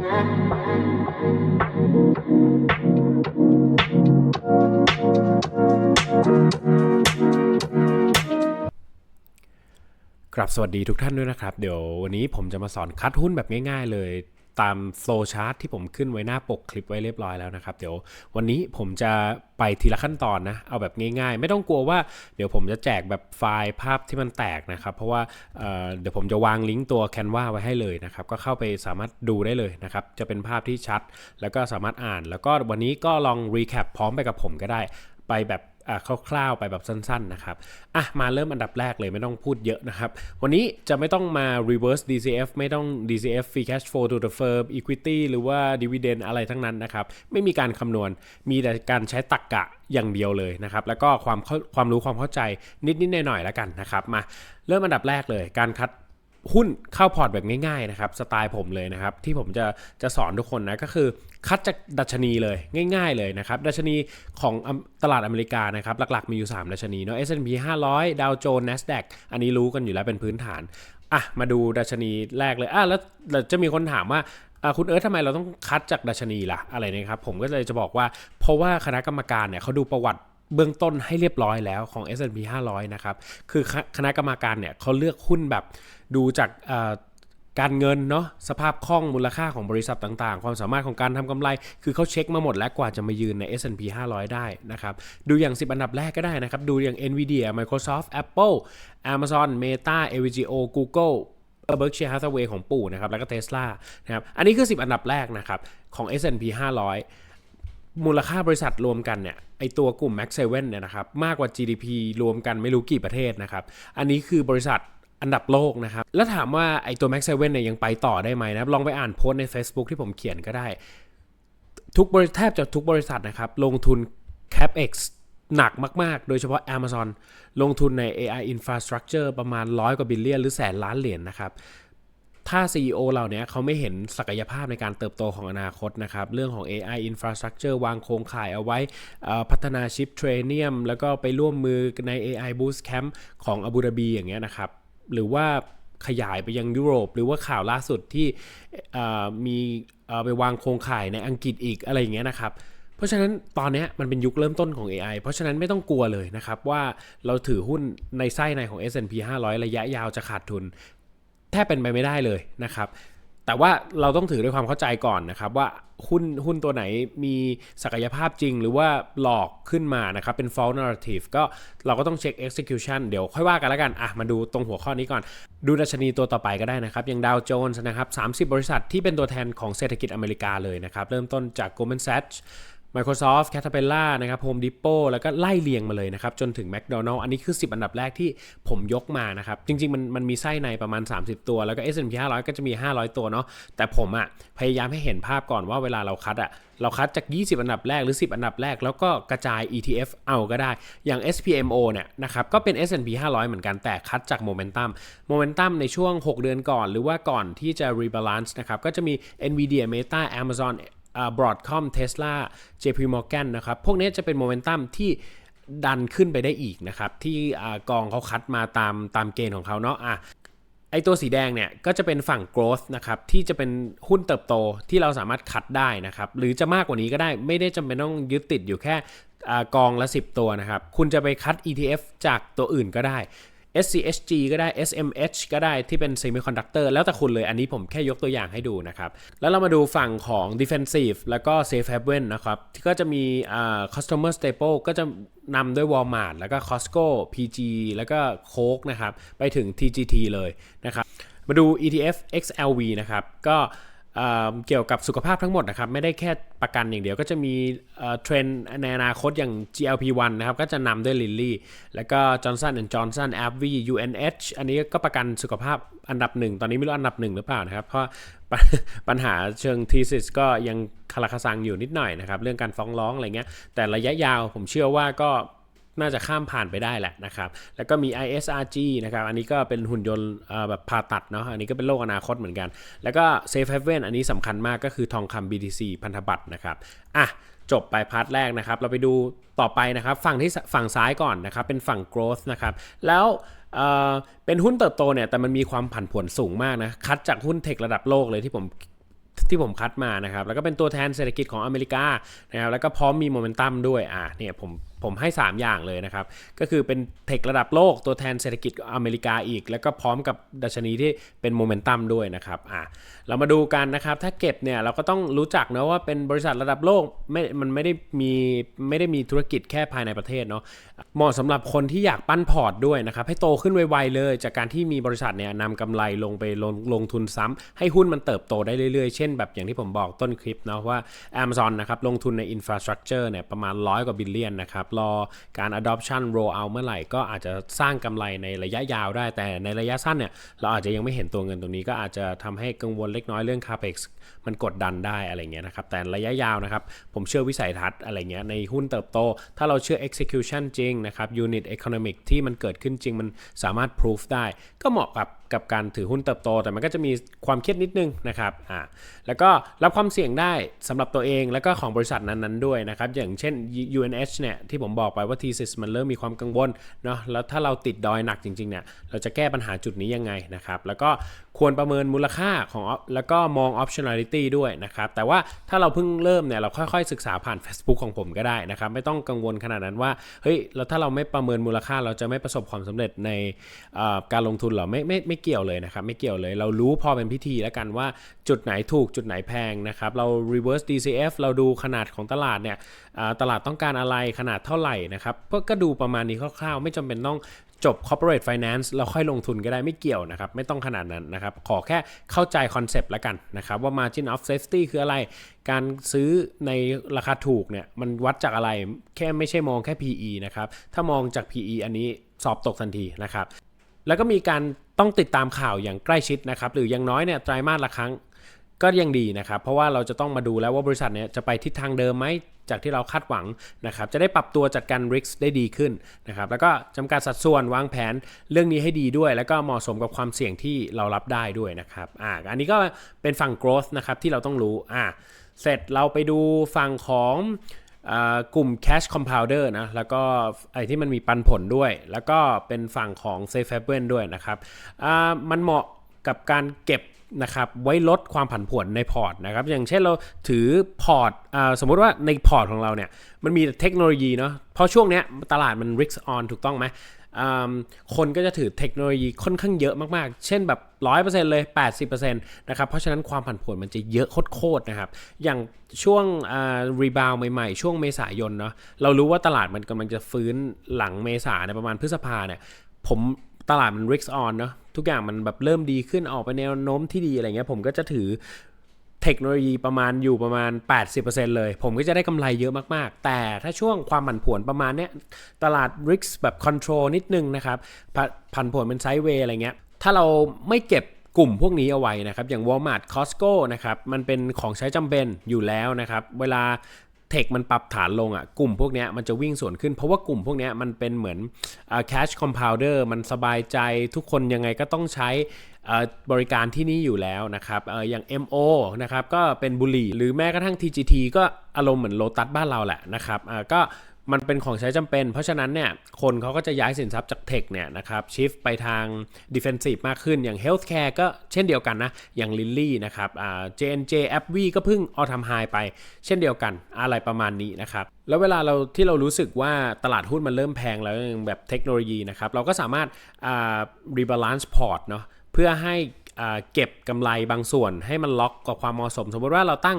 ครับสวัสดีทุกท่านด้วยนะครับ เดี๋ยววันนี้ผมจะมาสอนคัดหุ้นแบบง่าย ๆ เลย ตามโฟลชาร์ตที่ผมขึ้นไว้หน้าปกคลิปไว้เรียบร้อยแล้วนะครับ เดี๋ยววันนี้ผมจะไปทีละขั้นตอนนะ เอาแบบง่ายๆ ไม่ต้องกลัวว่าเดี๋ยวผมจะแจกแบบไฟล์ภาพที่มันแตกนะครับ เพราะว่าเเดี๋ยวผมจะวางลิงก์ตัว Canva ไว้ให้เลยนะครับ ก็เข้าไปสามารถดูได้เลยนะครับ จะเป็นภาพที่ชัด แล้วก็สามารถอ่าน แล้วก็วันนี้ก็ลองรีแคปพร้อมไปกับผมก็ได้ ไปแบบ คร่าวๆไปแบบสั้นๆนะครับอะมาเริ่มอันดับแรกเลยไม่ต้องพูดเยอะนะครับ วันนี้จะไม่ต้องมา reverse DCF ไม่ต้อง DCF free cash flow to the firm equity หรือว่า dividend อะไรทั้งนั้นนะครับ ไม่มีการคำนวณมีแต่การใช้ตรรกกะอย่างเดียวเลยนะครับ แล้วก็ความเข้าความรู้ความเข้าใจนิดๆหน่อยๆแล้วกันนะครับ มาเริ่มอันดับแรกเลยการคัด หุ้นเข้าพอร์ตแบบง่ายๆนะครับสไตล์ผมเลยนะครับ ที่ผมจะจะสอนทุกคนนะก็คือคัดจากดัชนีเลยง่าย ๆ เลยนะครับ ดัชนีของตลาดอเมริกานะครับ หลักๆมีอยู่ 3 ดัชนีเนาะ S&P 500 Dow Jones Nasdaq อันนี้รู้กันอยู่แล้วเป็นพื้นฐานอะมาดูดัชนีแรกเลยอะแล้วแล้วจะมีคนถามว่าอะคุณเอิร์ธทำไมเราต้องคัดจากดัชนีล่ะอะไรนะครับผมก็เลยจะบอกว่าเพราะว่าคณะกรรมการเนี่ยเขาดูประวัติ เบื้องต้นให้เรียบร้อยแล้วของ S&P 500 นะครับ คือคณะกรรมการเนี่ยเขาเลือกหุ้นแบบดูจากการเงินเนาะสภาพคล่องมูลค่าของบริษัทต่างๆ ความสามารถของการทำกำไร คือเขาเช็คมาหมดแล้วกว่าจะมายืนใน S&P 500 ได้นะครับ ดูอย่าง 10 อันดับแรกก็ได้นะครับ ดูอย่าง Nvidia Microsoft Apple Amazon Meta AVGO Google Berkshire Hathaway ของปู่นะครับ แล้วก็ Tesla นะครับ อันนี้คือ 10 อันดับแรกนะครับ ของ S&P 500 มูลค่าบริษัทรวมกันเนี่ยไอตัวกลุ่ม Max 7เนี่ยนะครับมากกว่า GDP รวมกันไม่รู้กี่ประเทศนะครับ อันนี้คือบริษัทอันดับโลกนะครับ แล้วถามว่าไอตัว Max 7เนี่ยยังไปต่อได้ไหมนะครับ ลองไปอ่านโพสต์ใน Facebook ที่ผมเขียนก็ได้ ทุกบริแทบจะทุกบริษัทนะครับ ลงทุน CapEx หนักมาก ๆ โดยเฉพาะ Amazon ลงทุนใน AI infrastructure ประมาณร้อยกว่าบิลเลียนหรือแสนล้านเหรียญนะครับ ถ้า CEO เหล่านี้เขาไม่เห็นศักยภาพในการเติบโตของอนาคตนะครับ เรื่องของ AI infrastructure วางโครงข่ายเอาไว้พัฒนาชิปเทรเนียมแล้วก็ไปร่วมมือใน AI Boost Camp ของอาบูดาบีอย่างเงี้ยนะครับ หรือว่าขยายไปยังยุโรป หรือว่าข่าวล่าสุดที่มีไปวางโครงข่ายในอังกฤษอีกอะไรอย่างเงี้ยนะครับเพราะฉะนั้นตอนเนี้ยมันเป็นยุคเริ่มต้นของ AI เพราะฉะนั้นไม่ต้องกลัวเลยนะครับว่าเราถือหุ้นในไส้ในของ S&P 500 ระยะยาวจะขาดทุน แทบเป็นไปไม่ได้เลยนะครับ แต่ว่าเราต้องถือด้วยความเข้าใจก่อนนะครับ ว่าหุ้นหุ้นตัวไหนมีศักยภาพจริงหรือว่าหลอกขึ้นมานะครับ เป็น false narrative ก็เราก็ต้องเช็ค execution เดี๋ยวค่อยว่ากันแล้วกันอะมาดูตรงหัวข้อนี้ก่อน ดูดัชนีตัวต่อไปก็ได้นะครับ อย่างดาวโจนส์นะครับ 30 บริษัทที่เป็นตัวแทนของเศรษฐกิจอเมริกาเลยนะครับ เริ่มต้นจาก Goldman Sachs Microsoft Caterpillar นะครับ Home Depot แล้วก็ไล่เรียงมาเลยนะครับ จนถึง McDonald อันนี้คือ 10 อันดับแรกที่ผมยกมานะครับ จริง ๆ มันมันมีไส้ในประมาณ 30 ตัว แล้วก็ S&P 500 ก็จะมี 500 ตัวเนาะแต่ผมอะพยายามให้เห็นภาพก่อนว่าเวลาเราคัดอะเราคัดจาก 20 อันดับแรกหรือ 10 อันดับแรก แล้วก็กระจาย ETF เอาก็ได้ อย่าง SPMO เนี่ยนะครับ ก็เป็น S&P 500 เหมือนกัน แต่คัดจากโมเมนตัม โมเมนตัมในช่วง 6 เดือนก่อน หรือว่าก่อนที่จะ rebalance นะครับ ก็จะมี Nvidia Meta Amazon บรอดคอมเทสลา JP Morgan นนะครับ พวกนี้จะเป็นโมเมนตัมที่ดันขึ้นไปได้อีกนะครับ ที่กองเขาคัดมาตามตามเกณฑ์ของเขาเนาะอะไอตัวสีแดงเนี่ยก็จะเป็นฝั่ง growth นะครับที่จะเป็นหุ้นเติบโตที่เราสามารถคัดได้นะครับ หรือจะมากกว่านี้ก็ได้ไม่ได้จำเป็นต้องยึดติดอยู่แค่อกองละ 10 ตัวนะครับ คุณจะไปคัด ETF จากตัวอื่นก็ได้ SCHG ก็ได้ SMH ก็ได้ที่เป็น Semiconductor แล้วแต่คุณเลยอันนี้ผมแค่ยกตัวอย่างให้ดูนะครับ แล้วเรามาดูฝั่งของ Defensive แล้วก็ Safe Haven นะครับ ที่ก็จะมีอ่า Customer Staple ก็จะนำด้วย Walmart แล้วก็ Costco PG แล้วก็ Coke นะครับ ไปถึง TGT เลยนะครับ มาดู ETF XLV นะครับ ก็ เเกี่ยวกับสุขภาพทั้งหมดนะครับ ไม่ได้แค่ประกันอย่างเดียวก็จะมีเทรนด์ในอนาคตอย่าง GLP-1 นะครับ ก็จะนำด้วย Lilly แล้วก็ Johnson Johnson a b v UNH อันนี้ก็ประกันสุขภาพอันดับหนึ่ง ตอนนี้ไม่รู้อันดับหนึ่งหรือเปล่านะครับ เพราะปัญหาเชิงทีสิสก็ยังคาราคาซังอยู่นิดหน่อยนะครับ เรื่องการฟ้องร้องอะไรเงี้ยแต่ระยะยาวผมเชื่อว่าก็ น่าจะข้ามผ่านไปได้แหละนะครับ แล้วก็มี ISRG นะครับ อันนี้ก็เป็นหุ่นยนต์แบบผ่าตัดเนาะ อันนี้ก็เป็นโลกอนาคตเหมือนกัน แล้วก็ Safe Haven อันนี้สำคัญมากก็คือทองคำ BTC พันธบัตรนะครับ อะจบไปพาร์ทแรกนะครับ เราไปดูต่อไปนะครับ ฝั่งที่ฝั่งซ้ายก่อนนะครับ เป็นฝั่ง growth นะครับ แล้วเเป็นหุ้นเติบโตเนี่ย แต่มันมีความผันผวนสูงมากนะ คัดจากหุ้นเทคระดับโลกเลยที่ผมที่ผมคัดมานะครับ แล้วก็เป็นตัวแทนเศรษฐกิจของอเมริกานะครับ แล้วก็พร้อมมีโมเมนตัมด้วย อ่าเนี่ยผม ผมให้ 3 อย่างเลยนะครับ ก็คือเป็นเทคระดับโลกตัวแทนเศรษฐกิจอเมริกาอีก แล้วก็พร้อมกับดัชนีที่เป็นโมเมนตัมด้วยนะครับอ่าเรามาดูกันนะครับ ถ้าเก็บเนี่ยเราก็ต้องรู้จักนะว่าเป็นบริษัทระดับโลกไม่มันไม่ได้มีไม่ได้มีธุรกิจแค่ภายในประเทศเนาะ เหมาะสำหรับคนที่อยากปั้นพอร์ตด้วยนะครับ ให้โตขึ้นไวๆเลย จากการที่มีบริษัทเนี่ยนำกำไรลงไปลงลงทุนซ้ำให้หุ้นมันเติบโตได้เรื่อยๆ เช่นแบบอย่างที่ผมบอกต้นคลิปเนาะว่า Amazon นะครับลงทุนใน Infrastructure เนี่ยประมาณร้อยกว่าบิลเลียนนะครับ รอการ adoption roll out เมื่อไหร่ก็อาจจะสร้างกำไรในระยะยาวได้แต่ในระยะสั้นเนี่ยเราอาจจะยังไม่เห็นตัวเงินตรงนี้ก็อาจจะทำให้กังวลเล็กน้อยเรื่อง capex มันกดดันได้อะไรเงี้ยนะครับ แต่ระยะยาวนะครับ ผมเชื่อวิสัยทัศน์อะไรเงี้ยในหุ้นเติบโต ถ้าเราเชื่อ execution จริงนะครับ unit economic ที่มันเกิดขึ้นจริงมันสามารถ proof ได้ ก็เหมาะกับ กับการถือหุ้นเติบโต แต่มันก็จะมีความเครียดนิดนึงนะครับอ่าแล้วก็รับความเสี่ยงได้สำหรับตัวเองแล้วก็ของบริษัทนั้นๆด้วยนะครับอย่างเช่น UNH เนี่ยที่ผมบอกไปว่า thesis มันเริ่มมีความกังวลเนาะแล้วถ้าเราติดดอยหนักจริงๆเนี่ยเราจะแก้ปัญหาจุดนี้ยังไงนะครับแล้วก็ควรประเมินมูลค่าของแล้วก็มอง optionality ด้วยนะครับแต่ว่าถ้าเราเพิ่งเริ่มเนี่ยเราค่อยๆศึกษาผ่าน Facebook ของผมก็ได้นะครับไม่ต้องกังวลขนาดนั้นว่าเฮ้ยแล้วถ้าเราไม่ประเมินมูลค่าเราจะไม่ประสบความสำเร็จในการลงทุนหรอไม่ไม่ไม่เกี่ยวเลยนะครับ ไม่เกี่ยวเลย เรารู้พอเป็นพิธีแล้วกันว่าจุดไหนถูกจุดไหนแพงนะครับ เรา reverse DCF เราดูขนาดของตลาดเนี่ยตลาดต้องการอะไรขนาดเท่าไหร่นะครับก็ดูประมาณนี้คร่าวๆ ไม่จำเป็นต้องจบ corporate finance แล้วค่อยลงทุนก็ได้ไม่เกี่ยวนะครับ ไม่ต้องขนาดนั้นนะครับ ขอแค่เข้าใจคอนเซปต์แล้วกันนะครับ ว่า margin of safety คืออะไร การซื้อในราคาถูกเนี่ย มันวัดจากอะไรแค่ไม่ใช่มองแค่ PE นะครับ ถ้ามองจาก PE อันนี้สอบตกทันทีนะครับ แล้วก็มีการ ต้องติดตามข่าวอย่างใกล้ชิดนะครับหรืออย่างน้อยเนี่ยไตรมาสละครั้งก็ยังดีนะครับเพราะว่าเราจะต้องมาดูแล้วว่าบริษัทเนี่ยจะไปทิศทางเดิมไหมจากที่เราคาดหวังนะครับจะได้ปรับตัวจัดการ risk ได้ดีขึ้นนะครับแล้วก็จำกัดสัดส่วนวางแผนเรื่องนี้ให้ดีด้วย แล้วก็เหมาะสมกับความเสี่ยงที่เรารับได้ด้วยนะครับอ่าอันนี้ก็เป็นฝั่ง growth นะครับที่เราต้องรู้อ่าเสร็จเราไปดูฝั่งของ กลุ่ม cash compounder นะ แล้วก็ไอ้ที่มันมีปันผลด้วย แล้วก็เป็นฝั่งของ safe haven ด้วยนะครับ มันเหมาะกับการเก็บนะครับไว้ลดความผันผวนในพอร์ตนะครับ อย่างเช่นเราถือพอร์ตสมมุติว่าในพอร์ตของเราเนี่ย มันมีเทคโนโลยีเนาะเพราะช่วงเนี้ยตลาดมัน risk on ถูกต้องไหม คนก็จะถือเทคโนโลยีค่อนข้างเยอะมากๆ เช่นแบบ 100%เลย 80%นะครับ เพราะฉะนั้นความผันผวนมันจะเยอะโคตรๆนะครับ อย่างช่วงรีบาวใหม่ๆ ช่วงเมษายนเนาะ เรารู้ว่าตลาดมันกำลังจะฟื้นหลังเมษาในประมาณพฤษภาเนี่ย ผมตลาดมัน risk on เนาะทุกอย่างมันแบบเริ่มดีขึ้นออกไปแนวโน้มที่ดีอะไรเงี้ยผมก็จะถือ เทคโนโลยีประมาณอยู่ประมาณ 80%เลย ผมก็จะได้กำไรเยอะมากๆ แต่ถ้าช่วงความผันผวนประมาณเนี้ยตลาด risk แบบ control นิดนึงนะครับผันผวนเป็นไซด์เวย์อะไรเงี้ย ถ้าเราไม่เก็บกลุ่มพวกนี้เอาไว้นะครับ อย่าง Walmart Costco นะครับ มันเป็นของใช้จำเป็นอยู่แล้วนะครับ เวลาเทคมันปรับฐานลงอะกลุ่มพวกนี้มันจะวิ่งส่วนขึ้น เพราะว่ากลุ่มพวกนี้มันเป็นเหมือน cash compounder มันสบายใจทุกคนยังไงก็ต้องใช้ บริการที่นี่อยู่แล้วนะครับอย่าง MO นะครับก็เป็นบุหรี่ หรือแม้กระทั่ง TGT ก็อารมณ์เหมือนโลตัสบ้านเราแหละนะครับก็มันเป็นของใช้จำเป็น เพราะฉะนั้นเนี่ยคนเขาก็จะย้ายสินทรัพย์จากเทคเนี่ยนะครับชิฟไปทาง defensive มากขึ้นอย่าง healthcare ก็เช่นเดียวกันนะ อย่าง Lilly นะครับอ่า JNJ a b v ก็เพิ่ง all time high ไป เช่นเดียวกันอะไรประมาณนี้นะครับ แล้วเวลาเราที่เรารู้สึกว่าตลาดหุ้นมันเริ่มแพงแล้วแบบเทคโนโลยีนะครับ เราก็สามารถอ่า rebalance port เนาะ เพื่อให้เก็บกำไรบางส่วนให้มันล็อกกับความเหมาะสม สมมติว่าเราตั้ง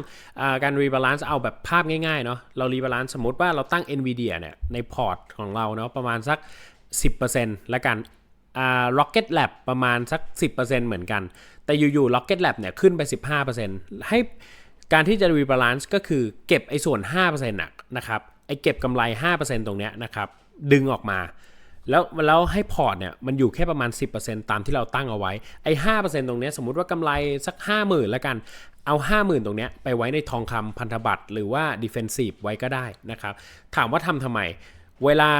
การรีบาลานซ์เอาแบบภาพง่ายๆเนาะเรารีบาลานซ์สมมติว่าเราตั้ง NVIDIA เนี่ยในพอร์ตของเราเนาะประมาณสัก 10%แล้วกัน Rocket Lab ประมาณสัก 10%เหมือนกัน แต่อยู่ๆ Rocket Lab เนี่ยขึ้นไป 15%ให้การที่จะรีบาลานซ์ก็คือเก็บไอ้ส่วน 5%นะครับไอ้เก็บกำไร 5%ตรงเนี้ยนะครับดึงออกมา แล้วแล้วให้พอร์ตเนี่ยมันอยู่แค่ประมาณ 10%ตามที่เราตั้งเอาไว้ไอ้ห้ตรงนี้สมมติว่ากำไรสัก 50,000แล้วกันเอา 50,000 ตรงนี้ไปไว้ในทองคำพันธบัตรหรือว่า defensive ไว้ก็ได้นะครับถามว่าทำทำไม เวลา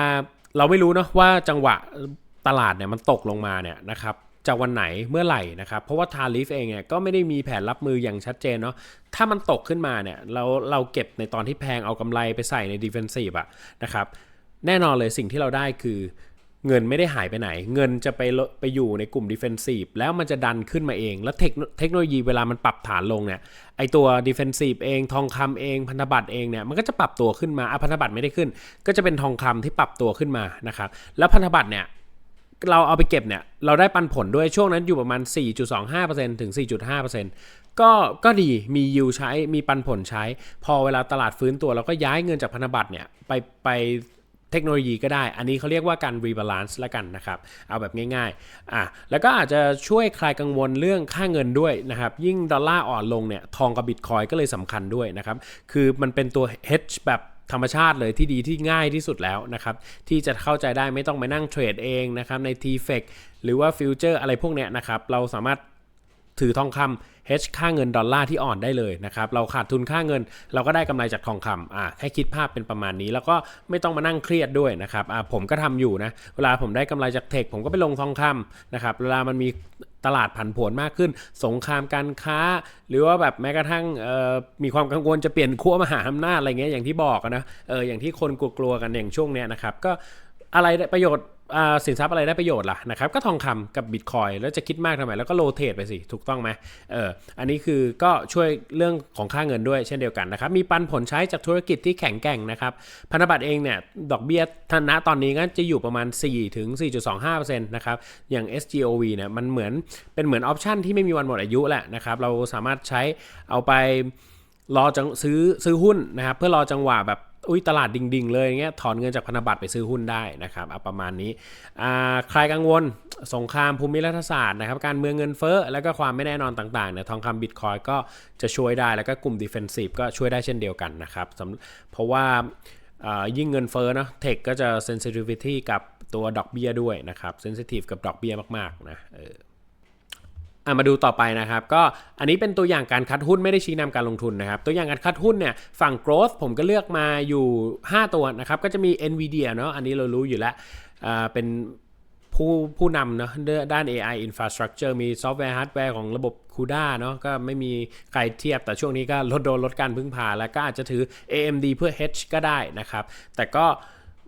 เราไม่รู้เนาะว่าจังหวะตลาดเนี่ยมันตกลงมาเนี่ยนะครับจากวันไหนเมื่อไหร่นะครับเพราะว่าทาริฟเองเนี่ยก็ไม่ได้มีแผนรับมืออย่างชัดเจนเนาะถ้ามันตกขึ้นมาเนี่ยเราเราเก็บในตอนที่แพงเอากำไรไปใส่ใน defensive อะนะครับแน่นอนเลยสิ่งที่เราได้คือ เงินไม่ได้หายไปไหน เงินจะไปไปอยู่ในกลุ่ม defensive แล้วมันจะดันขึ้นมาเอง แล้วเทคโนเทคโนโลยีเวลามันปรับฐานลงเนี่ย ไอตัว defensive เอง ทองคำเอง พันธบัตรเองเนี่ย มันก็จะปรับตัวขึ้นมาอะพันธบัตรไม่ได้ขึ้น ก็จะเป็นทองคำที่ปรับตัวขึ้นมานะครับ แล้วพันธบัตรเนี่ย เราเอาไปเก็บเนี่ย เราได้ปันผลด้วย ช่วงนั้นอยู่ประมาณ 4.25%ถึง 4.5%ก็ ก็ดี มียิวใช้ มีปันผลใช้ พอเวลาตลาดฟื้นตัวเราก็ย้ายเงินจากพันธบัตรเนี่ยไป ไป เทคโนโลยีก็ได้ อันนี้เขาเรียกว่าการรีบาลานซ์ละกันนะครับ เอาแบบง่ายๆ อะ แล้วก็อาจจะช่วยคลายกังวลเรื่องค่าเงินด้วยนะครับ ยิ่งดอลลาร์อ่อนลงเนี่ย ทองกับบิตคอยก็เลยสำคัญด้วยนะครับ คือมันเป็นตัว hedge แบบธรรมชาติเลยที่ดีที่ง่ายที่สุดแล้วนะครับ ที่จะเข้าใจได้ไม่ต้องไปนั่งเทรดเองนะครับใน t f e c หรือว่าฟิวเจอร์อะไรพวกเนี้ยนะครับ เราสามารถถือทองคำ hedge ค่าเงินดอลลาร์ที่อ่อนได้เลยนะครับเราขาดทุนค่าเงิน เราก็ได้กำไรจากทองคำอ่าให้คิดภาพเป็นประมาณนี้ แล้วก็ไม่ต้องมานั่งเครียดด้วยนะครับอ่าผมก็ทำอยู่นะเวลาผมได้กำไรจากเทคผมก็ไปลงทองคำนะครับเวลามันมีตลาดผันผวนมากขึ้น สงครามการค้า หรือว่าแบบแม้กระทั่งเอ่อมีความกังวลจะเปลี่ยนขั้วมหาอำนาจอะไรเงี้ยอย่างที่บอกนะเอออย่างที่คนกลัวๆกันอย่างช่วงเนี้ยนะครับก็อะไรได้ประโยชน์ สินทรัพย์อะไรได้ประโยชน์ล่ะนะครับก็ทองคำกับบิตคอยแล้วจะคิดมากทำไมแล้วก็โลเทตไปสิ ถูกต้องไหมเอออันนี้คือก็ช่วยเรื่องของค่าเงินด้วยเช่นเดียวกันนะครับมีปันผลใช้จากธุรกิจที่แข็งแกร่งนะครับพันธบัตรเองเนี่ยดอกเบี้ยธนะตอนนี้ก็จะอยู่ประมาณ 4 ถึง 4.25%นะครับอย่าง SGOV เนี่ยมันเหมือนเป็นเหมือนออปชันที่ไม่มีวันหมดอายุแหละนะครับเราสามารถใช้เอาไป รอจังซื้อซื้อหุ้นนะครับเพื่อรอจังหวะแบบอุ้ยตลาดดิ่งๆเลยอย่างเงี้ยถอนเงินจากพันธบัตรไปซื้อหุ้นได้นะครับเอาประมาณนี้ใครกังวลสงครามภูมิรัฐศาสตร์นะครับการเมืองเงินเฟ้อแล้วก็ความไม่แน่นอนต่างๆเนี่ยทองคำบิตคอยก็จะช่วยได้แล้วก็กลุ่ม defensive ก็ช่วยได้เช่นเดียวกันนะครับเพราะว่ายิ่งเงินเฟ้อเนาะเทคก็จะ sensitivity กับตัวดอกเบี้ยด้วยนะครับ sensitive กับดอกเบี้ยมากๆนะเอออะ มาดูต่อไปนะครับ ก็อันนี้เป็นตัวอย่างการคัดหุ้นไม่ได้ชี้นำการลงทุนนะครับ ตัวอย่างการคัดหุ้นเนี่ยฝั่ง growth ผมก็เลือกมาอยู่ 5 ตัวนะครับ ก็จะมี Nvidia เนาะอันนี้เรารู้อยู่แล้วเป็นผู้ผู้นำเนาะด้าน AI infrastructure มีซอฟต์แวร์ฮาร์ดแวร์ของระบบ CUDA เนาะก็ไม่มีใครเทียบแต่ช่วงนี้ก็ลดโดนลดการพึ่งพา แล้วก็อาจจะถือ AMD เพื่อ hedge ก็ได้นะครับ แต่ก็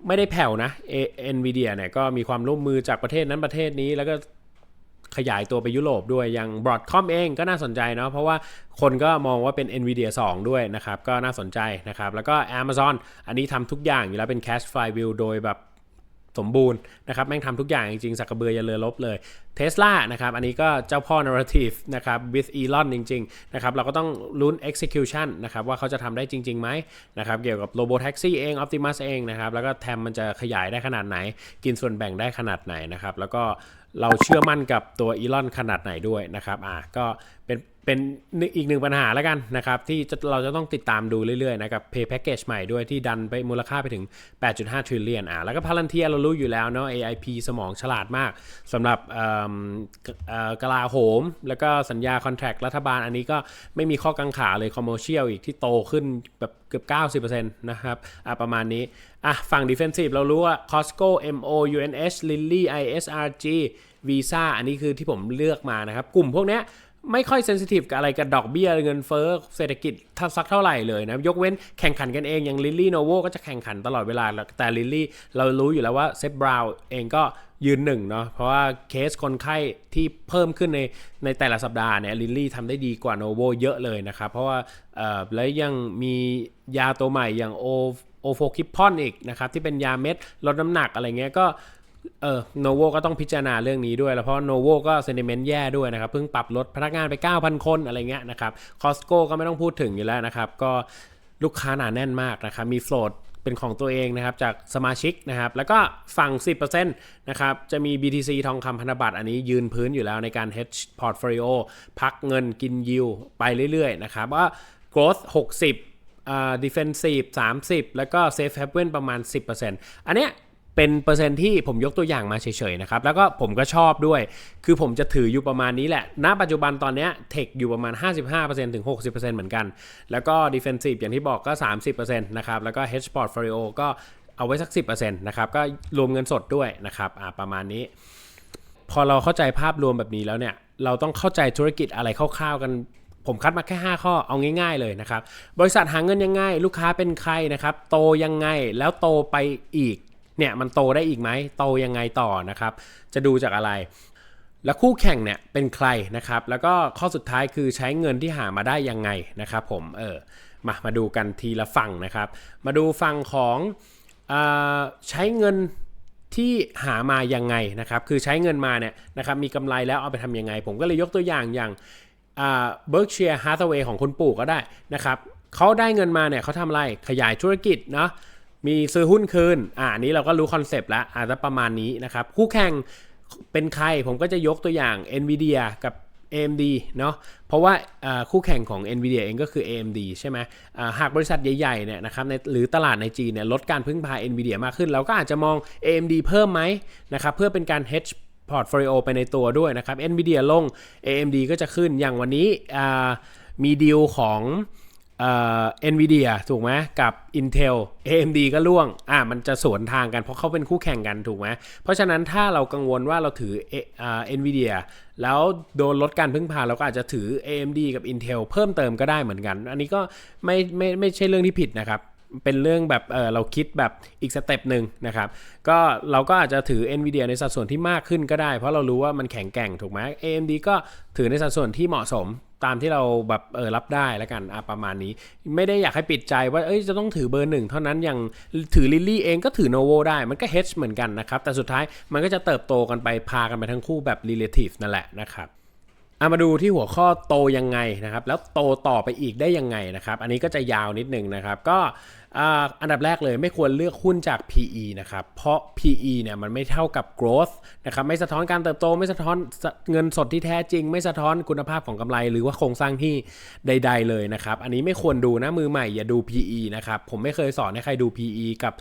ไม่ได้แผ่วนะ Nvidia เนี่ยก็มีความร่วมมือจากประเทศนั้นประเทศนี้แล้วก็ ขยายตัวไปยุโรปด้วยอย่าง Broadcom เองก็น่าสนใจเนาะเพราะว่าคนก็มองว่าเป็น Nvidia 2 ด้วยนะครับ ก็น่าสนใจนะครับ แล้วก็ Amazon อันนี้ทำทุกอย่างอยู่แล้วเป็น cash flywheel โดยแบบสมบูรณ์นะครับแม่งทำทุกอย่างจริงๆ สักกระเบืออย่าเรือลบเลย Tesla นะครับอันนี้ก็เจ้าพ่อ narrative นะครับ with Elon จริงๆนะครับเราก็ต้องลุ้น execution นะครับว่าเขาจะทำได้จริงๆไหมนะครับเกี่ยวกับ robotaxi เอง Optimus เองนะครับแล้วก็แทมมันจะขยายได้ขนาดไหน กินส่วนแบ่งได้ขนาดไหนนะครับแล้วก็ เราเชื่อมั่นกับตัวอีลอนขนาดไหนด้วยนะครับอ่าก็เป็น เป็นอีกหนึ่งปัญหาแล้วกันนะครับ ที่เราจะต้องติดตามดูเรื่อยๆนะครับ Pay Package ใหม่ด้วยที่ดันไปมูลค่าไปถึง 8.5 trillion อ่าแล้วก็พาลันเทียเรารู้อยู่แล้วเนาะ AIP สมองฉลาดมากสำหรับกลาโหม แล้วก็สัญญาคอนแท c t รัฐบาลอันนี้ก็ไม่มีข้อกังขาเลย Commercial อีกที่โตขึ้นแบบเกือบ 90%นะครับอ่าประมาณนี้อะฝั่ง Defensive เรารู้ว่า Costco MO UNH Lilly ISRG Visa อันนี้คือที่ผมเลือกมานะครับ กลุ่มพวกเนี้ย ไม่ค่อยเซนซิทีฟกับอะไรกับดอกเบี้ยเงินเฟ้อเศรษฐกิจทัสักเท่าไหร่เลยนะยกเว้นแข่งขันกันเอง อย่างลิลลี่โนโวก็จะแข่งขันตลอดเวลา แต่ลิลลี่เรารู้อยู่แล้วว่าเซฟบราวเองก็ยืนหนึ่งเนาะเพราะว่าเคสคนไข้ที่เพิ่มขึ้นในในแต่ละสัปดาห์เนี่ยลิลลี่ทำได้ดีกว่าโนโวเยอะเลยนะครับ เพราะว่าแล้วยังมียาตัวใหม่อย่างโอโอโฟคิปพอนอีกนะครับที่เป็นยาเม็ดลดน้ำหนักอะไรเงี้ยก็ เออโนโวก็ต้องพิจารณาเรื่องนี้ด้วยแล้วเพราะโนโวก็เซนิเมนต์แย่ด้วยนะครับ เพิ่งปรับลดพนักงานไป 9,000 คนอะไรเงี้ยนะครับคอสโก้ก็ไม่ต้องพูดถึงอยู่แล้วนะครับ ก็ลูกค้าหนาแน่นมากนะครับ มีโฟลดเป็นของตัวเองนะครับ จากสมาชิกนะครับ แล้วก็ฝั่ง 10%นะครับ จะมี BTC ทองคำพันธบัตรอันนี้ยืนพื้นอยู่แล้วในการ hedge portfolio พักเงินกินยิวไปเรื่อยๆนะครับว่า growth 60อ่า defensive 30 แล้วก็ safe haven ประมาณ 10%อันเนี้ย เป็นเปอร์เซ็นต์ที่ผมยกตัวอย่างมาเฉยๆนะครับ แล้วก็ผมก็ชอบด้วย คือผมจะถืออยู่ประมาณนี้แหละ ณ ปัจจุบันตอนนี้เทคอยู่ประมาณ 55%ถึง 60%เหมือนกัน แล้วก็ defensive อย่างที่บอกก็ 30%นะครับ แล้วก็ hedge portfolio ก็เอาไว้สัก 10%นะครับ ก็รวมเงินสดด้วยนะครับอ่าประมาณนี้ พอเราเข้าใจภาพรวมแบบนี้แล้วเนี่ย เราต้องเข้าใจธุรกิจอะไรคร่าวๆกันผมคัดมาแค่ 5 ข้อเอาง่ายๆเลยนะครับ บริษัทหาเงินยังไง ลูกค้าเป็นใครนะครับ โตยังไงแล้วโตไปอีก เนี่ยมันโตได้อีกไหมโตยังไงต่อนะครับ จะดูจากอะไร แล้วคู่แข่งเนี่ยเป็นใครนะครับ แล้วก็ข้อสุดท้ายคือใช้เงินที่หามาได้ยังไงนะครับผมเออมามาดูกันทีละฝั่งนะครับ มาดูฝั่งของออใช้เงินที่หามายังไงนะครับ คือใช้เงินมาเนี่ยนะครับมีกำไรแล้วเอาไปทำยังไง ผมก็เลยยกตัวอย่างอย่างเบิร์กเชียร์ฮาร์ทเวย์ของคุณปู่ก็ได้นะครับเขาได้เงินมาเนี่ยเขาทำอะไรขยายธุรกิจเนาะ มีซื้อหุ้นคืน อ่าอันนี้เราก็รู้คอนเซปต์แล้วอาจจะประมาณนี้นะครับ คู่แข่งเป็นใครผมก็จะยกตัวอย่าง NVIDIA กับ AMD เนาะเพราะว่าคู่แข่งของ NVIDIA เองก็คือ AMD ใช่ไหมหากบริษัทใหญ่ๆเนี่ยนะครับในหรือตลาดในจีนเนี่ยลดการพึ่งพา NVIDIA มากขึ้น เราก็อาจจะมอง AMD เพิ่มไหมนะครับเพื่อเป็นการ hedge พอร์ตโฟลิโอไปในตัวด้วยนะครับ NVIDIA ลง AMD ก็จะขึ้นอย่างวันนี้มีดีลของ เอ็นวีเดียถูกไหมกับ Intel AMD ก็ล่วงอ่ามันจะสวนทางกันเพราะเขาเป็นคู่แข่งกันถูกไหมเพราะฉะนั้นถ้าเรากังวลว่าเราถือเอ็นวีเดียแล้วโดนลดการพึ่งพาเราก็อาจจะถือ AMD กับ Intel เพิ่มเติมก็ได้เหมือนกัน อันนี้ก็ไม่ไม่ไม่ใช่เรื่องที่ผิดนะครับเป็นเรื่องแบบเออเราคิดแบบอีกสเต็ปหนึ่งนะครับ ก็เราก็อาจจะถือ NVIDIA ในสัดส่วนที่มากขึ้นก็ได้ เพราะเรารู้ว่ามันแข็งแกร่งถูกไหม AMD ก็ถือในสัดส่วนที่เหมาะสม ตามที่เราแบบเออรับได้แล้วกันอะประมาณนี้ ไม่ได้อยากให้ปิดใจว่าเอ้ยจะต้องถือเบอร์หนึ่งเท่านั้นอย่างถือลิลลี่เองก็ถือโนโวได้มันก็เฮดเหมือนกันนะครับ แต่สุดท้ายมันก็จะเติบโตกันไปพากันไปทั้งคู่แบบ relative นั่นแหละนะครับเอามาดูที่หัวข้อโตยังไงนะครับ แล้วโตต่อไปอีกได้ยังไงนะครับ อันนี้ก็จะยาวนิดนึงนะครับ ก็ อันดับแรกเลยไม่ควรเลือกหุ้นจาก PE นะครับ เพราะ PE เนี่ยมันไม่เท่ากับ growth นะครับไม่สะท้อนการเติบโต ไม่สะท้อนเงินสดที่แท้จริง ไม่สะท้อนคุณภาพของกำไร หรือว่าโครงสร้างที่ใด ๆ เลยนะครับ อันนี้ไม่ควรดูนะมือใหม่อย่าดู PE นะครับ ผมไม่เคยสอนให้ใครดู PE กับ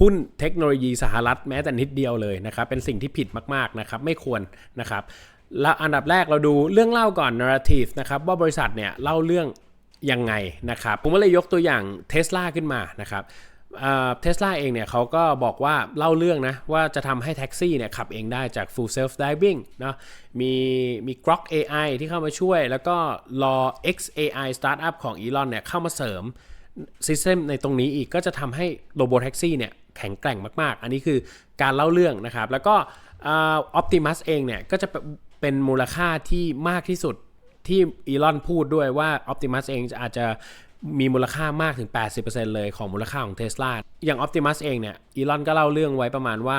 หุ้นเทคโนโลยีสหรัฐแม้แต่นิดเดียวเลยนะครับ เป็นสิ่งที่ผิดมากๆนะครับ ไม่ควรนะครับแล้วอันดับแรกเราดูเรื่องเล่าก่อน narrative นะครับว่าบริษัทเนี่ยเล่าเรื่อง ยังไงนะครับผมก็เลยยกตัวอย่างเท s l a ขึ้นมานะครับเทสลาเองเนี่ยเขาก็บอกว่าเล่าเรื่องนะ ว่าจะทำให้แท็กซี่เนี่ยขับเองได้จาก full self driving นะมีมี Grok AI ที่เข้ามาช่วย แล้วก็รอ XAI startup ของ Elon เนี่ยเข้ามาเสริมซิสเต็มในตรงนี้อีกก็จะทำให้โรบอทแท็กซี่เนี่ยแข็งแกร่งมาก ๆ อันนี้คือการเล่าเรื่องนะครับ แล้วก็ออปติมัสเองเนี่ยก็จะเป็นมูลค่าที่มากที่สุด ที่อีลอนพูดด้วยว่า Optimus เองอาจจะมีมูลค่ามากถึง 80%เลยของมูลค่าของ Tesla อย่าง Optimus เองเนี่ยอีลอนก็เล่าเรื่องไว้ประมาณว่า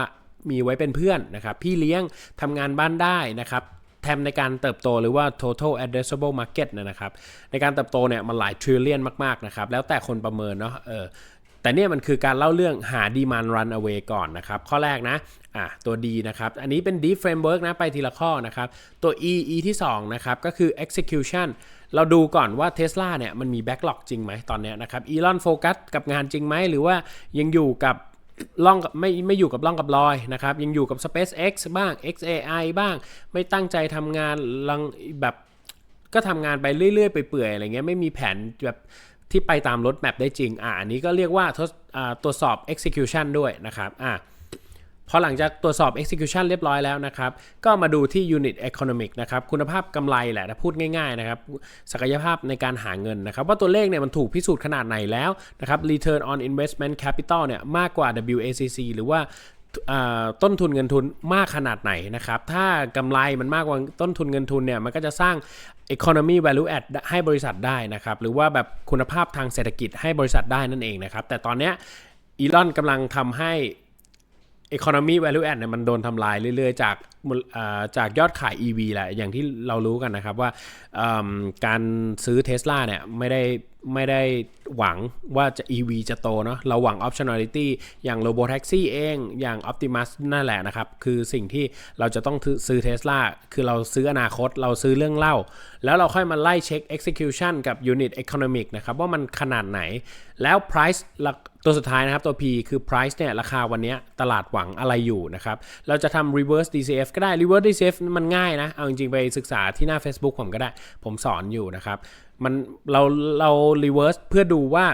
มีไว้เป็นเพื่อนนะครับ พี่เลี้ยงทำงานบ้านได้นะครับแทมในการเติบโตหรือว่า total addressable market นะครับ ในการเติบโตเนี่ยมันหลาย trillion มาก ๆ นะครับ แล้วแต่คนประเมินเนาะเออ แต่เนี่ยมันคือการเล่าเรื่องหา demand run away ก่อนนะครับ ข้อแรกนะอะตัว D นะครับ อันนี้เป็น deep framework นะไปทีละข้อนะครับ ตัว E E ที่ 2 นะครับ ก็คือ execution เราดูก่อนว่า Tesla เนี่ยมันมี backlog จริงไหมตอนนี้นะครับอีลอนโฟกัสกับงานจริงไหม หรือว่ายังอยู่กับล่องไม่ไม่อยู่กับล่องกับลอยนะครับ ยังอยู่กับ SpaceX บ้าง XAI บ้างไม่ตั้งใจทำงานลังแบบก็ทำงานไปเรื่อยๆไปเปื่อยอะไรเงี้ยไม่มีแผนแบบ ที่ไปตามรถแมพได้จริง อ่าอันนี้ก็เรียกว่าทดตรวจสอบ execution ด้วยนะครับ อ่าพอหลังจากตรวจสอบ execution เรียบร้อยแล้วนะครับ ก็มาดูที่ unit economic นะครับ คุณภาพกำไรแหละถ้าพูดง่ายๆนะครับ ศักยภาพในการหาเงินนะครับ ว่าตัวเลขเนี่ยมันถูกพิสูจน์ขนาดไหนแล้วนะครับ return on investment capital เนี่ยมากกว่า WACC หรือว่า ต้นทุนเงินทุนมากขนาดไหนนะครับ ถ้ากำไรมันมากกว่าต้นทุนเงินทุนเนี่ยมันก็จะสร้าง economy value add ให้บริษัทได้นะครับ หรือว่าแบบคุณภาพทางเศรษฐกิจให้บริษัทได้นั่นเองนะครับ แต่ตอนนี้อีลอนกำลังทำให้ Economy Value Add เนี่ยมันโดนทำลายเรื่อยๆ จากจากยอดขาย EV แหละอย่างที่เรารู้กันนะครับว่าการซื้อ Tesla เนี่ยไม่ได้ ไม่ได้หวังว่าจะ EV จะโตเนาะเราหวัง optionality อย่าง Robotaxi เองอย่าง Optimus นั่นแหละนะครับ คือสิ่งที่เราจะต้องซื้อ Tesla คือเราซื้ออนาคตเราซื้อเรื่องเล่า แล้วเราค่อยมาไล่เช็ค execution กับ unit economic นะครับ ว่ามันขนาดไหน แล้ว price ตัวสุดท้ายนะครับตัว P คือ price เนี่ยราคาวันนี้ตลาดหวังอะไรอยู่นะครับ เราจะทำ reverse DCF ก็ได้ reverse DCF มันง่ายนะ เอาจริงๆไปศึกษาที่หน้า Facebook ผมก็ได้ ผมสอนอยู่นะครับ มันเราเรา reverse เพื่อดูว่า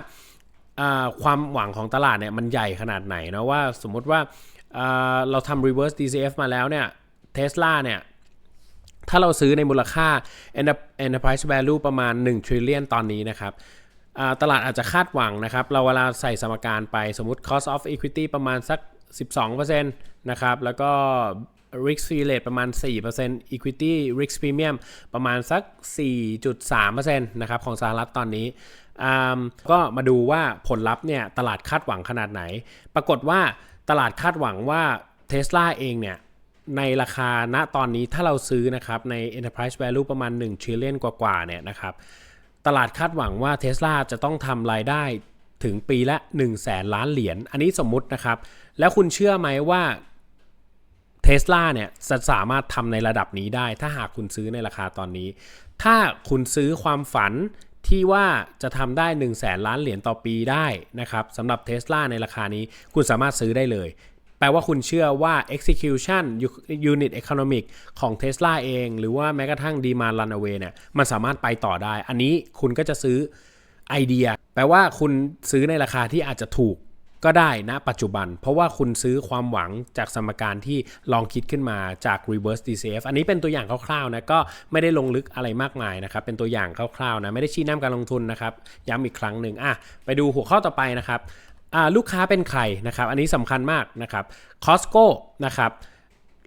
ความหวังของตลาดเนี่ยมันใหญ่ขนาดไหนนะว่าสมมติว่าเราทำ reverse DCF มาแล้วเนี่ยเทสลาเนี่ยถ้าเราซื้อในมูลค่า enterprise value ประมาณ 1 trillion ตอนนี้นะครับตลาดอาจจะคาดหวังนะครับ เราเวลาใส่สมการไปสมมติ cost of equity ประมาณสัก 12%นะครับ แล้วก็ risk free rate ประมาณ 4% equity risk premium ประมาณสัก 4.3%นะครับของสหรัฐตอนนี้ ก็มาดูว่าผลลัพธ์เนี่ยตลาดคาดหวังขนาดไหน ปรากฏว่าตลาดคาดหวังว่า Tesla เองเนี่ยในราคาณตอนนี้ถ้าเราซื้อนะครับใน enterprise value ประมาณ1 trillion กว่าๆเนี่ยนะครับตลาดคาดหวังว่า Tesla จะต้องทำรายได้ถึงปีละ 1 0 0 0 0แสนล้านเหรียญ อันนี้สมมุตินะครับ แล้วคุณเชื่อไหมว่า เทสลาเนี่ยจะสามารถทำในระดับนี้ได้ ถ้าหากคุณซื้อในราคาตอนนี้ ถ้าคุณซื้อความฝันที่ว่าจะทำได้ 1 0 0 0 0แสนล้านเหรียญต่อปีได้นะครับสำหรับเทสลาในราคานี้คุณสามารถซื้อได้เลย แปลว่าคุณเชื่อว่า execution unit economic ของ Tesla เอง หรือว่าแม้กระทั่ง demand runaway เนี่ยมันสามารถไปต่อได้ อันนี้คุณก็จะซื้อไอเดีย แปลว่าคุณซื้อในราคาที่อาจจะถูก ก็ได้นะปัจจุบัน เพราะว่าคุณซื้อความหวังจากสมการที่ลองคิดขึ้นมาจาก reverse DCF อันนี้เป็นตัวอย่างคร่าวๆนะก็ไม่ได้ลงลึกอะไรมากมายนะครับเป็นตัวอย่างคร่าวๆนะไม่ได้ชี้นำการลงทุนนะครับย้ำอีกครั้งหนึ่งอะไปดูหัวข้อต่อไปนะครับลูกค้าเป็นใครนะครับอันนี้สำคัญมากนะครับ Costco นะครับ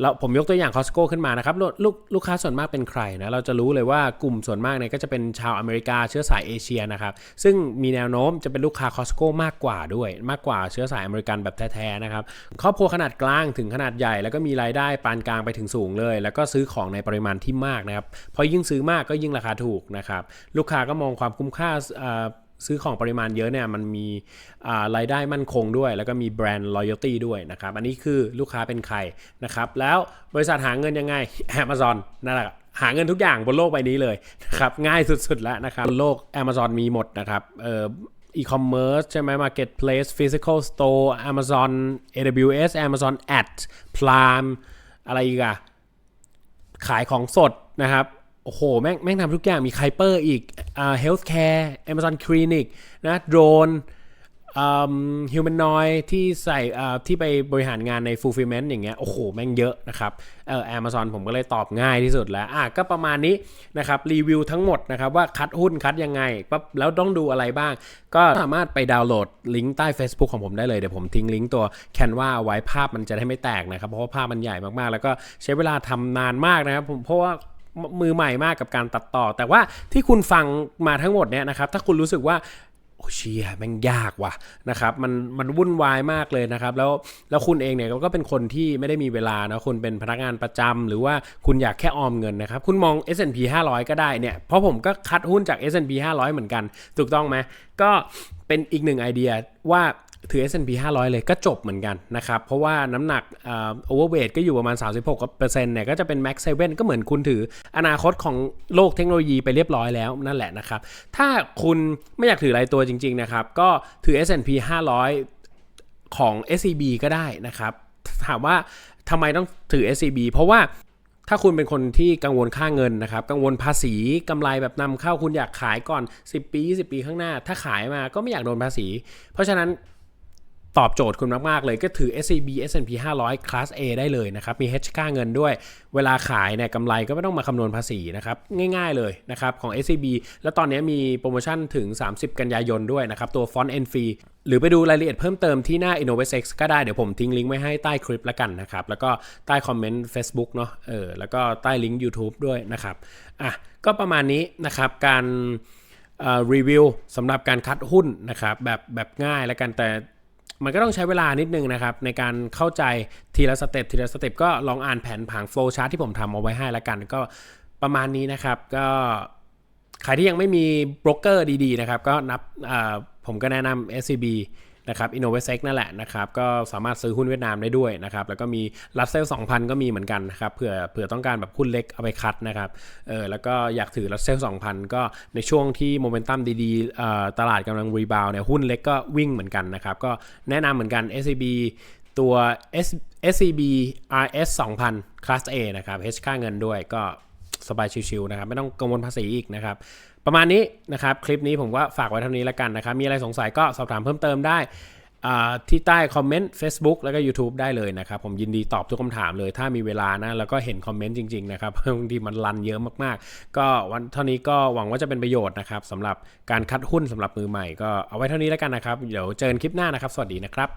แล้วผมยกตัวอย่าง Costco ขึ้นมานะครับลูกลูกลูกค้าส่วนมากเป็นใครนะเราจะรู้เลยว่ากลุ่มส่วนมากเนี่ยก็จะเป็นชาวอเมริกาเชื้อสายเอเชียนะครับ ซึ่งมีแนวโน้มจะเป็นลูกค้า Costco มากกว่าด้วย มากกว่าเชื้อสายอเมริกันแบบแท้ๆนะครับครอบครัวขนาดกลางถึงขนาดใหญ่ แล้วก็มีรายได้ปานกลางไปถึงสูงเลย แล้วก็ซื้อของในปริมาณที่มากนะครับเพราะยิ่งซื้อมากก็ยิ่งราคาถูกนะครับลูกค้าก็มองความคุ้มค่า ซื้อของปริมาณเยอะเนี่ยมันมีรายได้มั่นคงด้วย แล้วก็มีแบรนด์ loyalty ด้วยนะครับ อันนี้คือลูกค้าเป็นใครนะครับ แล้วบริษัทหาเงินยังไง Amazon นั่นแหละหาเงินทุกอย่างบนโลกใบนี้เลยนะครับง่ายสุดๆแล้วนะครับบนโลก Amazon มีหมดนะครับเอ่อ e-commerce ใช่ไหม marketplace physical store Amazon AWS Amazon Ads Prime อะไรอีกอะขายของสดนะครับ โอ้โห แม่งแม่งทำทุกอย่างมีไคเปอร์อีกอ่าเฮลท์แคร์ Amazon Clinic นะโดรนฮิวแมนนอยที่ใส่อ่าที่ไปบริหารงานใน fulfillment อย่างเงี้ยโอ้โห แม่งเยอะนะครับเออ Amazon ผมก็เลยตอบง่ายที่สุดแล้วอะก็ประมาณนี้นะครับรีวิวทั้งหมดนะครับว่าคัดหุ้นคัดยังไงปั๊บแล้วต้องดูอะไรบ้าง ก็สามารถไปดาวน์โหลดลิงก์ใต้ Facebook ของผมได้เลย เดี๋ยวผมทิ้งลิงก์ตัว Canva ไว้ภาพมันจะได้ไม่แตกนะครับเพราะว่าภาพมันใหญ่มากๆ แล้วก็ใช้เวลาทำนานมากนะครับผมเพราะว่า มือใหม่มากกับการตัดต่อ แต่ว่าที่คุณฟังมาทั้งหมดเนี่ยนะครับ ถ้าคุณรู้สึกว่าโอ้เชียแม่งยากว่ะนะครับมันมันวุ่นวายมากเลยนะครับ แล้วแล้วคุณเองเนี่ยก็เป็นคนที่ไม่ได้มีเวลานะคุณเป็นพนักงานประจำหรือว่าคุณอยากแค่ออมเงินนะครับ คุณมอง S&P 500 ก็ได้เนี่ยเพราะผมก็คัดหุ้นจาก S&P 500 เหมือนกัน ถูกต้องไหมก็เป็นอีกหนึ่งไอเดียว่า ถือ S&P 500 เลยก็จบเหมือนกันนะครับ เพราะว่าน้ำหนักเอ่อ overweight ก็อยู่ประมาณ 36%เนี่ยก็จะเป็น max 7 ก็เหมือนคุณถืออนาคตของโลกเทคโนโลยีไปเรียบร้อยแล้วนั่นแหละนะครับ ถ้าคุณไม่อยากถือรายตัวจริงๆนะครับ ก็ถือ S&P 500 ของ SCB ก็ได้นะครับ ถามว่าทำไมต้องถือ SCB เพราะว่าถ้าคุณเป็นคนที่กังวลค่าเงินนะครับ กังวลภาษีกำไรแบบนำเข้าคุณอยากขายก่อน 10 ปี 20 ปีข้างหน้า ถ้าขายมาก็ไม่อยากโดนภาษี เพราะฉะนั้น ตอบโจทย์คุณมาก ๆ เลยก็ถือ SCB S&P 500 Class A ได้เลยนะครับ มี hedge ค่าเงินด้วย เวลาขายเนี่ยกำไรก็ไม่ต้องมาคำนวณภาษีนะครับ ง่าย ๆ เลยนะครับ ของ SCB แล้วตอนนี้มีโปรโมชั่นถึง 30 กันยายนด้วยนะครับ ตัว Font and Free หรือไปดูรายละเอียดเพิ่มเติมที่หน้า InnovestX ก็ได้เดี๋ยวผมทิ้งลิงก์ไว้ให้ใต้คลิปและกันนะครับ แล้วก็ใต้คอมเมนต์ Facebook เนาะเออแล้วก็ใต้ลิงก์ YouTube ด้วยนะครับอะก็ประมาณนี้นะครับการรีวิวสำหรับการคัดหุ้นนะครับแบบแบบง่ายแล้วกันแต่ มันก็ต้องใช้เวลานิดนึงนะครับ ในการเข้าใจทีละสเต็ปทีละสเต็ปก็ลองอ่านแผนผังโฟล์ชาร์ตที่ผมทำเอาไว้ให้แล้วกัน ก็ประมาณนี้นะครับ ก็ใครที่ยังไม่มีโบรกเกอร์ดีๆนะครับ ก็นับผมก็แนะนำ SCB นะครับ InnovestX นั่นแหละนะครับก็สามารถซื้อหุ้นเวียดนามได้ด้วยนะครับแล้วก็มีรัสเซล2,000ก็มีเหมือนกันนะครับเผื่อเผื่อต้องการแบบหุ้นเล็กเอาไปคัดนะครับเออแล้วก็อยากถือรัสเซล2,000ก็ในช่วงที่โมเมนตัมดีๆตลาดกำลังรีบาวเนี่ยหุ้นเล็กก็วิ่งเหมือนกันนะครับก็แนะนำเหมือนกัน SCB ตัว S SCB RS 2,000 Class A นะครับ H ค่าเงินด้วยก็สบายชิวๆนะครับ ไม่ต้องกังวลภาษีอีกนะครับ ประมาณนี้นะครับ คลิปนี้ผมก็ฝากไว้เท่านี้แล้วกันนะครับ มีอะไรสงสัยก็สอบถามเพิ่มเติมได้ที่ใต้คอมเมนต์ Facebook แล้วก็ YouTube ได้เลยนะครับ ผมยินดีตอบทุกคำถามเลยถ้ามีเวลานะ แล้วก็เห็นคอมเมนต์จริงๆนะครับบางทีมันรันเยอะมากๆ ก็วันเท่านี้ก็หวังว่าจะเป็นประโยชน์นะครับสำหรับการคัดหุ้นสำหรับมือใหม่ก็เอาไว้เท่านี้แล้วกันนะครับ เดี๋ยวเจอกันคลิปหน้านะครับ สวัสดีนะครับ